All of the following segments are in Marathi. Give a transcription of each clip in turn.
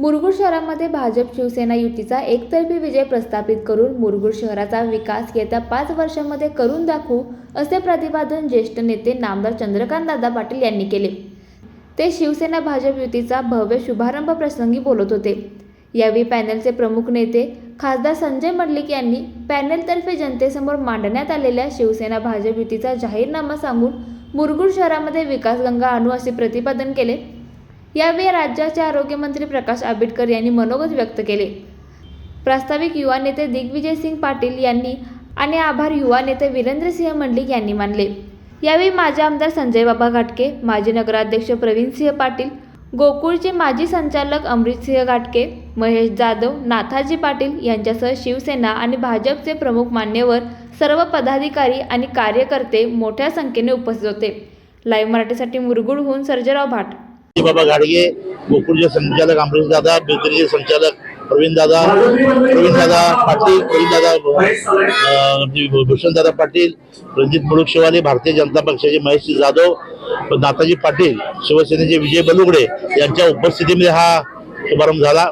मुरगुड शहरामध्ये भाजप शिवसेना युतीचा एकतर्फी विजय प्रस्थापित करून मुरगुड शहराचा विकास येत्या पाच वर्षांमध्ये करून दाखवू असे प्रतिपादन ज्येष्ठ नेते नामदार चंद्रकांत दादा पाटील यांनी केले. ते शिवसेना भाजप युतीचा भव्य शुभारंभ प्रसंगी बोलत होते. यावेळी पॅनलचे प्रमुख नेते खासदार संजय मंडलिक यांनी पॅनलतर्फे जनतेसमोर मांडण्यात आलेल्या शिवसेना भाजप युतीचा जाहीरनामा सांगून मुरगुड शहरामध्ये विकासगंगा आणू असे प्रतिपादन केले. यावेळी राज्याचे आरोग्यमंत्री प्रकाश आंबेडकर यांनी मनोगत व्यक्त केले. प्रास्ताविक युवा नेते दिग्विजय सिंग पाटील यांनी आणि आभार युवा नेते वीरेंद्रसिंह मंडलिक यांनी मानले. यावेळी माजी आमदार संजय बाबा घाटके माजी नगराध्यक्ष प्रवीणसिंह पाटील गोकुळचे माजी संचालक अमृतसिंह घाटके महेश जाधव नाथाजी पाटील यांच्यासह शिवसेना आणि भाजपचे प्रमुख मान्यवर सर्व पदाधिकारी आणि कार्यकर्ते मोठ्या संख्येने उपस्थित होते. लाईव्ह मराठीसाठी मुरगुडहून सर्जराव भाट. बाबा घाडगे गोकुळचे संचालक अमरीश दादा बेकरीचे संचालक प्रवीण दादा प्रवीण दादा पाटील प्रवीण दादा म्हणजे भूषण दादा पाटील रणजित मुळुक शिवाले भारतीय जनता पक्षाचे महेश जाधव नाताजी पाटील शिवसेनेचे विजय बलुगडे यांच्या उपस्थितीमध्ये हा शुभारंभ झाला.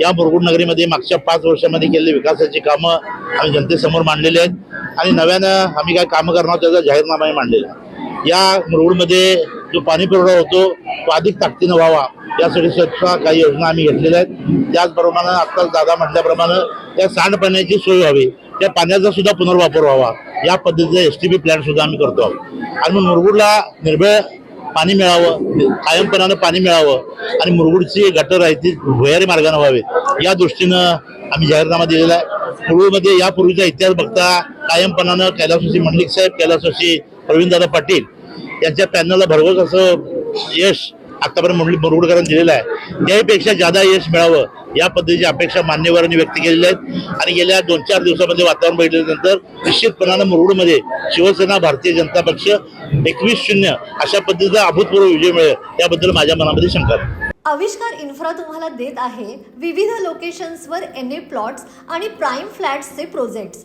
या मुरगुड नगरीमध्ये मागच्या पाच वर्षामध्ये केलेली विकासाची कामं आम्ही जनतेसमोर मांडलेली आहेत. आणि नव्यानं आम्ही काय कामं करणार आहोत त्याचा जाहीरनामाही मांडलेला आहे. या मुरगुडमध्ये जो पाणी पुरवठा होतो तो अधिक ताकदीनं व्हावा. यासाठी सुद्धा काही योजना आम्ही घेतलेल्या आहेत. त्याचप्रमाणे आजकाल दादा म्हटल्याप्रमाणे त्या सांडपाण्याची सोय व्हावी. त्या पाण्याचा सुद्धा पुनर्वापर व्हावा. या पद्धतीचा एस टी पी प्लॅन सुद्धा आम्ही करतो आहोत. आणि मग मुरगुडला निर्भय पाणी मिळावं कायमपणानं पाणी मिळावं आणि मुरगुडची गटर आहे ती भुयारी मार्गाने व्हावे या दृष्टीनं आम्ही जाहीरनामा दिलेला आहे. मुरगुडमध्ये यापूर्वीचा इतिहास बघता कायमपणानं कैलासवासी मंडलिक साहेब कैलासवासी प्रवीणदादा पाटील यांच्या पॅनलला भरघोस असं यश आतापर्यंत मुरली मुरुडकरांनी दिलेलं आहे. त्याहीपेक्षा जादा यश मिळावं या पद्धतीची अपेक्षा मान्यवरांनी व्यक्त केलेली आहेत. आणि गेल्या दोन चार दिवसामध्ये वातावरण बघितल्यानंतर निश्चितपणानं मुरुडमध्ये शिवसेना भारतीय जनता पक्ष एकवीस शून्य अशा पद्धतीचा अभूतपूर्व विजय मिळेल याबद्दल माझ्या मनामध्ये शंका आविष्कार इन्फ्रा तुम्हाला देत आहे विविध लोकेशन्सवर एन ए प्लॉट्स आणि प्राईम फ्लॅट्सचे प्रोजेक्ट्स